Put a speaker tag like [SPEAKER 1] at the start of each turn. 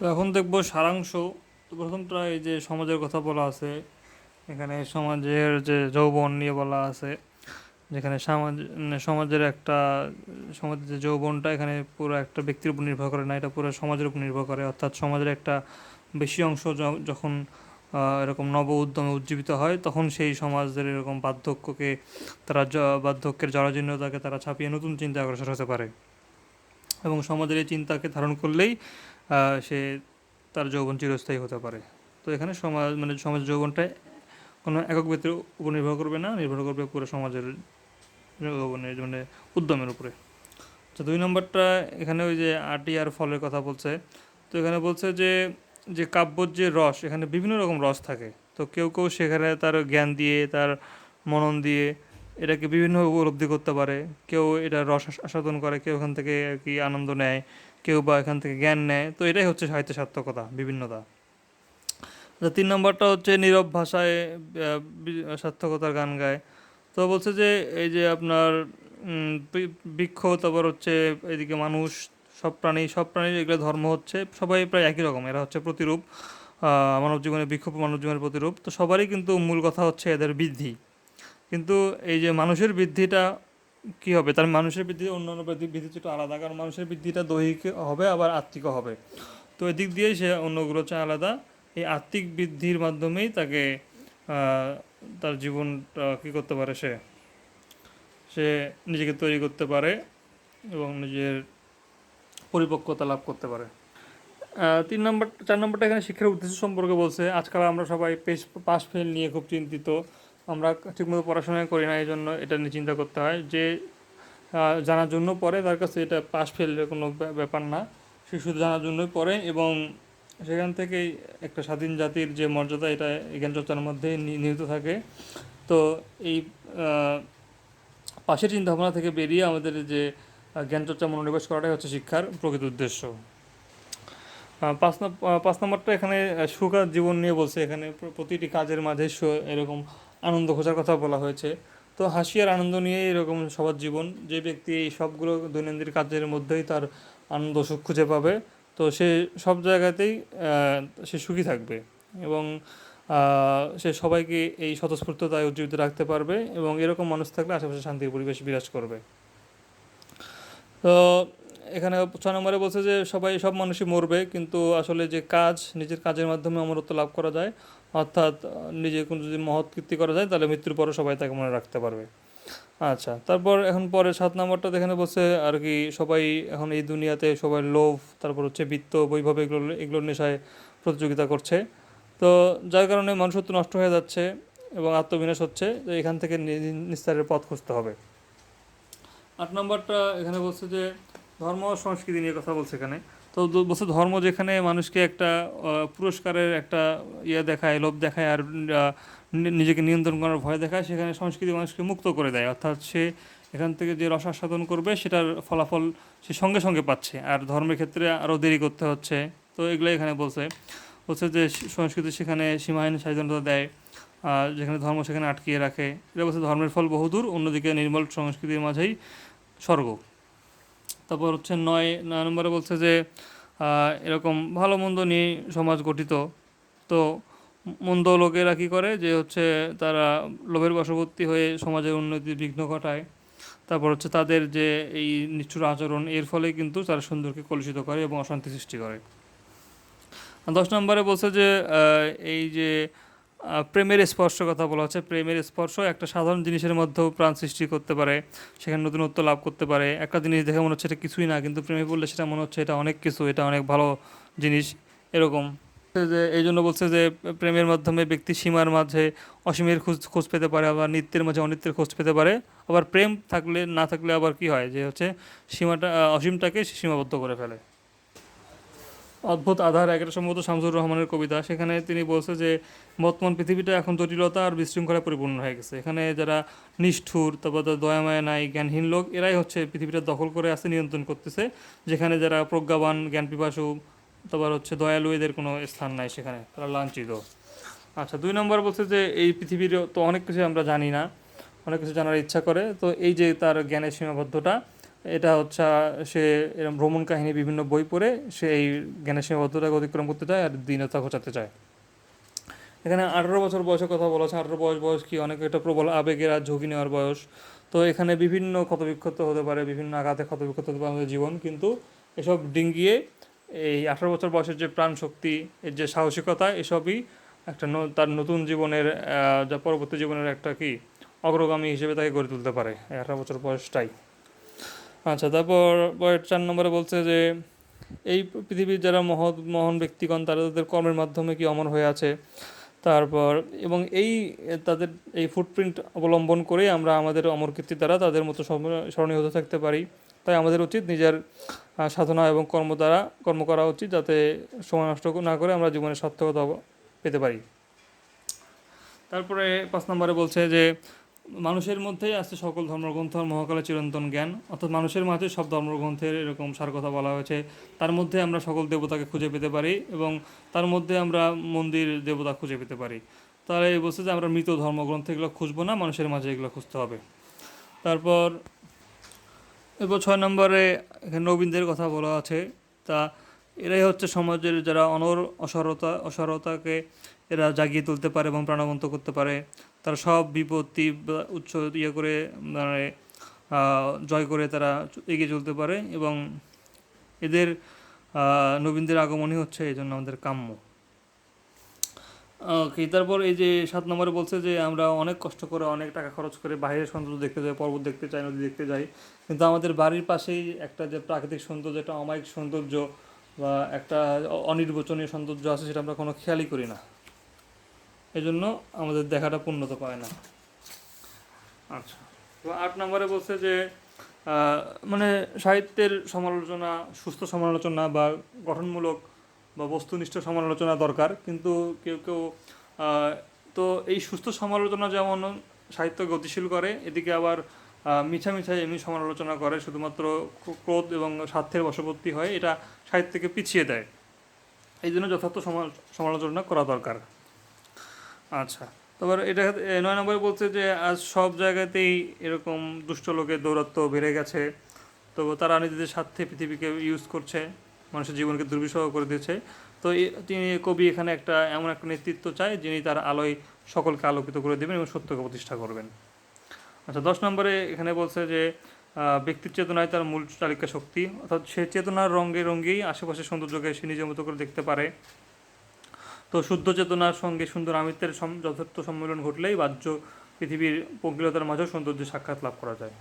[SPEAKER 1] তো এখন দেখব সারাংশ। তো প্রথমটা এই যে সমাজের কথা বলা আছে, এখানে সমাজের যে যৌবন নিয়ে বলা আছে, যেখানে সমাজ মানে সমাজের একটা, সমাজের যে যৌবনটা এখানে পুরো একটা ব্যক্তির উপর নির্ভর করে না, এটা পুরো সমাজের উপর নির্ভর করে। অর্থাৎ সমাজের একটা বেশি অংশ যখন এরকম নব উদ্যমে উজ্জীবিত হয়, তখন সেই সমাজের এরকম বার্ধক্যকে তারা বার্ধক্যের জরাজীর্ণতাকে তারা ছাপিয়ে নতুন চিন্তা অগ্রসর হতে পারে। এবং সমাজের এই চিন্তাকে ধারণ করলেই সে তার যৌবন চিরস্থায়ী হতে পারে। তো এখানে সমাজ মানে সমাজ যৌবনটা কোনো একক ব্যক্তির উপর নির্ভর করবে না, নির্ভর করবে পুরো সমাজের যৌবনের মানে উদ্যমের উপরে। তো দুই নম্বরটা এখানে ওই যে আটি আর ফলের কথা বলছে। তো এখানে বলছে যে যে কাব্যর যে রস, এখানে বিভিন্ন রকম রস থাকে। তো কেউ কেউ সেখানে তার জ্ঞান দিয়ে, তার মনন দিয়ে এটাকে বিভিন্নভাবে উপলব্ধি করতে পারে। কেউ এটা রস আস্বাদন করে, কেউ এখান থেকে আর কি আনন্দ নেয়। কেউ বা এখান থেকে জ্ঞান নেয়। তো এটাই হচ্ছে সাহিত্য সার্থকতা, বিভিন্নতা। তিন নম্বরটা হচ্ছে নীরব ভাষায় সার্থকতার গান গায়। তো বলছে যে এই যে আপনার বৃক্ষ, তারপর হচ্ছে এদিকে মানুষ, সব প্রাণী, সব প্রাণীর এগুলো ধর্ম হচ্ছে, সবাই প্রায় একই রকম। এরা হচ্ছে প্রতিরূপ মানব জীবনে বৃক্ষ, মানব জীবনের প্রতিরূপ। তো সবারই কিন্তু মূল কথা হচ্ছে এদের বৃদ্ধি। কিন্তু এই যে মানুষের বৃদ্ধিটা কি হবে? তার মানুষের বৃদ্ধি, অন্যান্য বৃদ্ধি- একটু আলাদা, কারণ মানুষের বৃদ্ধিটা দৈহিক হবে, আবার আত্মিকও হবে। তো এদিক দিয়েই সে অন্যগুলো হচ্ছে আলাদা। এই আত্মিক বৃদ্ধির মাধ্যমেই তাকে তার জীবনটা কী করতে পারে সে? সে নিজেকে তৈরি করতে পারে এবং নিজের পরিপক্কতা লাভ করতে পারে। তিন নম্বর, চার নম্বরটা এখানে শিক্ষার উদ্দেশ্য সম্পর্কে বলছে। আজকাল আমরা সবাই পেশ পাস ফেল নিয়ে খুব চিন্তিত। আমরা ঠিকমতো পড়াশোনা করি না এই জন্য এটা নিয়ে চিন্তা করতে হয়। যে জানার জন্য পড়ে তার কাছে এটা পাস ফেলের কোনো ব্যা- ব্যাপার না। সে শুধু জানার জন্যই পড়ে এবং সেখান থেকেই একটা স্বাধীন জাতির যে মর্যাদা, এটা জ্ঞান চর্চার মধ্যে নিহিত থাকে। তো এই পাশের চিন্তাভাবনা থেকে বেরিয়ে আমাদের যে জ্ঞান চর্চা মনোনিবেশ করাটাই হচ্ছে শিক্ষার প্রকৃত উদ্দেশ্য। পাঁচ পাঁচ নম্বরটা এখানে সুখ জীবন নিয়ে বলছে। এখানে প্রতিটি কাজের মাঝে এরকম আনন্দ খোঁজার কথা বলা হয়েছে। তো হাসি আর আনন্দ নিয়ে এরকম সবার জীবন। যে ব্যক্তি এই সবগুলো দৈনন্দিন কাজের মধ্যেই তার আনন্দ সুখ খুঁজে পাবে, তো সে সব জায়গাতেই সে সুখী থাকবে এবং সে সবাইকে এই স্বতঃস্ফূর্ততায় উজ্জীবিত রাখতে পারবে এবং এরকম মানুষ থাকলে আশেপাশে শান্তির পরিবেশ বিরাজ করবে। তো এখানে ছয় নম্বরে বলছে যে সবাই, সব মানুষই মরবে, কিন্তু আসলে যে কাজ, নিজের কাজের মাধ্যমে অমরত্ব লাভ করা যায়, অর্থাৎ নিজে কোনো যদি মহৎ কীর্তি করা যায়, তাহলে মৃত্যুর পরও সবাই তাকে মনে রাখতে পারবে। আচ্ছা তারপর এখন পরে সাত নম্বরটা এখানে বলছে আর কি, সবাই এখন এই দুনিয়াতে সবাই লোভ, তারপর হচ্ছে বৃত্ত, বৈভব এগুলো, এগুলোর নেশায় প্রতিযোগিতা করছে। তো যার কারণে মানুষত্ব নষ্ট হয়ে যাচ্ছে এবং আত্মবিনাশ হচ্ছে, তো এখান থেকে নিস্তারের পথ খুঁজতে হবে। আট নম্বরটা এখানে বলছে যে ধর্ম সংস্কৃতি নিয়ে কথা বলছে এখানে। তো বলছে ধর্ম যেখানে মানুষকে একটা পুরস্কারের একটা ইয়ে দেখায়, লোভ দেখায় আর নিজেকে নিয়ন্ত্রণ করার ভয় দেখায়, সেখানে সংস্কৃতি মানুষকে মুক্ত করে দেয়। অর্থাৎ সে এখান থেকে যে রসাস্বাদন করবে, সেটার ফলাফল সে সঙ্গে সঙ্গে পাচ্ছে। আর ধর্মের ক্ষেত্রে আরও দেরি করতে হচ্ছে। তো এগুলো এখানে বলছে। বলছে যে সংস্কৃতি সেখানে সীমাহীন স্বাধীনতা দেয়, আর যেখানে ধর্ম সেখানে আটকিয়ে রাখে। এটা বলছে ধর্মের ফল বহুদূর, অন্যদিকে নির্মল সংস্কৃতির মাঝেই স্বর্গ। তারপর হচ্ছে নয় নয় নম্বরে বলছে যে এরকম ভালো মন্দ নিয়ে সমাজ গঠিত। তো মন্দ লোকেরা কী করে? যে হচ্ছে তারা লোভের বশবর্তী হয়ে সমাজের উন্নতির বিঘ্ন ঘটায়। তারপর হচ্ছে তাদের যে এই নিষ্ঠুর আচরণ, এর ফলে কিন্তু তারা সুন্দরকে কলুষিত করে এবং অশান্তি সৃষ্টি করে। দশ নম্বরে বলছে যে এই যে প্রেমের স্পর্শ কথা বলা হচ্ছে। প্রেমের স্পর্শ একটা সাধারণ জিনিসের মধ্যেও প্রাণ সৃষ্টি করতে পারে, সেখানে নতুনত্ব লাভ করতে পারে। একটা জিনিস দেখে মনে হচ্ছে এটা কিছুই না, কিন্তু প্রেমে পড়লে সেটা মনে হচ্ছে এটা অনেক কিছু, এটা অনেক ভালো জিনিস, এরকম। যে, এই জন্য বলছে যে, প্রেমের মাধ্যমে ব্যক্তি সীমার মাঝে অসীমের খোঁজ খোঁজ পেতে পারে, আবার নিত্যের মাঝে অনিত্যের খোঁজ পেতে পারে। আবার প্রেম থাকলে, না থাকলে আবার কি হয়? যে হচ্ছে সীমাটা অসীমটাকে সীমাবদ্ধ করে ফেলে। অদ্ভুত আধার একের সম্ভবত শামসুর রহমানের কবিতা। সেখানে তিনি বলছে যে, বর্তমান পৃথিবীটা এখন জটিলতা আর বিশৃঙ্খলায় পরিপূর্ণ হয়ে গেছে। এখানে যারা নিষ্ঠুর, তারপর তার দয়ামায়া নাই, জ্ঞানহীন লোক, এরাই হচ্ছে পৃথিবীটা দখল করে আছে নিয়ন্ত্রণ করতেছে। যেখানে যারা প্রজ্ঞাবান জ্ঞান পিপাসু তারপর হচ্ছে দয়ালু, এদের কোনো স্থান নাই সেখানে, তারা লাঞ্ছিত। আচ্ছা দুই নম্বর বলছে যে, এই পৃথিবীর তো অনেক কিছু আমরা জানি না, অনেক কিছু জানার ইচ্ছা করে। তো এই যে তার জ্ঞানের সীমাবদ্ধতা এটা হচ্ছে, সে এরকম ভ্রমণ কাহিনী বিভিন্ন বই পড়ে, সে এই জ্ঞানের সীমাবদ্ধতাকে অতিক্রম করতে চায় আর দীনতা ঘোচাতে চায়। এখানে আঠারো বছর বয়সের কথা বলা আছে আঠেরো বয়স বয়স কি অনেক একটা প্রবল আবেগের আর ঝুঁকি নেওয়ার বয়স। তো এখানে বিভিন্ন ক্ষতবিক্ষত হতে পারে, বিভিন্ন আঘাতে ক্ষতবিক্ষত হতে পারে আমাদের জীবন, কিন্তু এসব ডিঙ্গিয়ে এই আঠারো বছর বয়সের যে প্রাণ শক্তি এর যে সাহসিকতা, এসবই একটা তার নতুন জীবনের যা পরবর্তী জীবনের একটা কি, অগ্রগামী হিসেবে তাকে গড়ে তুলতে পারে আঠারো বছর বয়সটাই। আচ্ছা তারপর চার নম্বরে বলছে যে, এই পৃথিবীর যারা মহৎ, মহান ব্যক্তিগণ, তারা তাদের কর্মের মাধ্যমে কি অমর হয়ে আছে? তারপর, এবং এই, তাদের এই ফুটপ্রিন্ট অবলম্বন করে আমরা আমাদের অমর কীর্তি দ্বারা তাদের মতো স্মরণীয় হতে থাকতে পারি। তাই আমাদের উচিত নিজের সাধনা এবং কর্ম দ্বারা, কর্ম করা উচিত যাতে সময় নষ্ট না করে আমরা জীবনের সার্থকতা পেতে পারি। তারপরে পাঁচ নম্বরে বলছে যে মানুষের মধ্যেই আছে সকল ধর্মগ্রন্থ আর মহাকালের চিরন্তন জ্ঞান। অর্থাৎ মানুষের মাঝে সব ধর্মগ্রন্থের এরকম সার কথা বলা হয়েছে। তার মধ্যে আমরা সকল দেবতাকে খুঁজে পেতে পারি এবং তার মধ্যে আমরা মন্দির দেবতা খুঁজে পেতে পারি। তাহলে এই বলছে যে আমরা মৃত ধর্মগ্রন্থ এগুলো খুঁজবো না, মানুষের মাঝে এগুলো খুঁজতে হবে। তারপর এরপর ছয় নম্বরে এখানে নবীনদের কথা বলা আছে। তা এরাই হচ্ছে সমাজের যারা অনর, অসারতা, অসারতাকে এরা জাগিয়ে তুলতে পারে এবং প্রাণবন্ত করতে পারে। তারা সব বিপত্তি উচ্চ ইয়ে করে মানে জয় করে তারা এগিয়ে চলতে পারে এবং এদের নবীনদের আগমনই হচ্ছে এই জন্য আমাদের কাম্য। ওকে, তারপর এই যে সাত নম্বরে বলছে যে, আমরা অনেক কষ্ট করে অনেক টাকা খরচ করে বাইরের সৌন্দর্য দেখতে যাই, পর্বত দেখতে চাই, নদী দেখতে যাই। কিন্তু আমাদের বাড়ির পাশেই একটা যে প্রাকৃতিক সৌন্দর্য, একটা অমায়িক সৌন্দর্য বা একটা অনির্বচনীয় সৌন্দর্য আছে, সেটা আমরা কোনো খেয়ালই করি না। এজন্য আমাদের দেখাটা পূর্ণতা পায় না। আচ্ছা। তো আট নম্বরে বলছে যে মানে সাহিত্যের সমালোচনা, সুস্থ সমালোচনা বা গঠনমূলক বা বস্তুনিষ্ঠ সমালোচনা দরকার, কিন্তু কেউ কেউ তো এই সুস্থ সমালোচনা যেমন সাহিত্য গতিশীল করে, এদিকে আবার মিছা মিছা এমনি সমালোচনা করে, শুধুমাত্র ক্রো- ক্রোধ এবং স্বার্থের বশবর্তী হয়, এটা সাহিত্যকে পিছিয়ে দেয়। এই জন্য যথার্থ সমা- সমালোচনা করা দরকার। আচ্ছা। তারপর এটা নয় নম্বরে বলছে যে, আজ সব জায়গাতেই এরকম দুষ্ট লোকের দৌরাত্ম বেড়ে গেছে। তো তারা নিজেদের স্বার্থে পৃথিবীকে ইউজ করছে, মানুষের জীবনকে দুর্বিষহ করে দিয়েছে। তো তিনি কবি এখানে একটা এমন একটা নেতৃত্ব চায়, যিনি তার আলোয় সকলকে আলোকিত করে দেবেন এবং সত্যকে প্রতিষ্ঠা করবেন। আচ্ছা দশ নম্বরে এখানে বলছে যে ব্যক্তির চেতনায় তার মূল চালিকা শক্তি, অর্থাৎ সে চেতনার রঙে রঙেই আশেপাশের সৌন্দর্যকে সে নিজের মতো করে দেখতে পারে। তো শুদ্ধ চেতনার সঙ্গে সুন্দর আমিত্বের যথার্থ সম্মেলন ঘটলেই বাহ্য পৃথিবীর পঙ্কিলতার মাঝেও সৌন্দর্য সাক্ষাৎ লাভ করা যায়।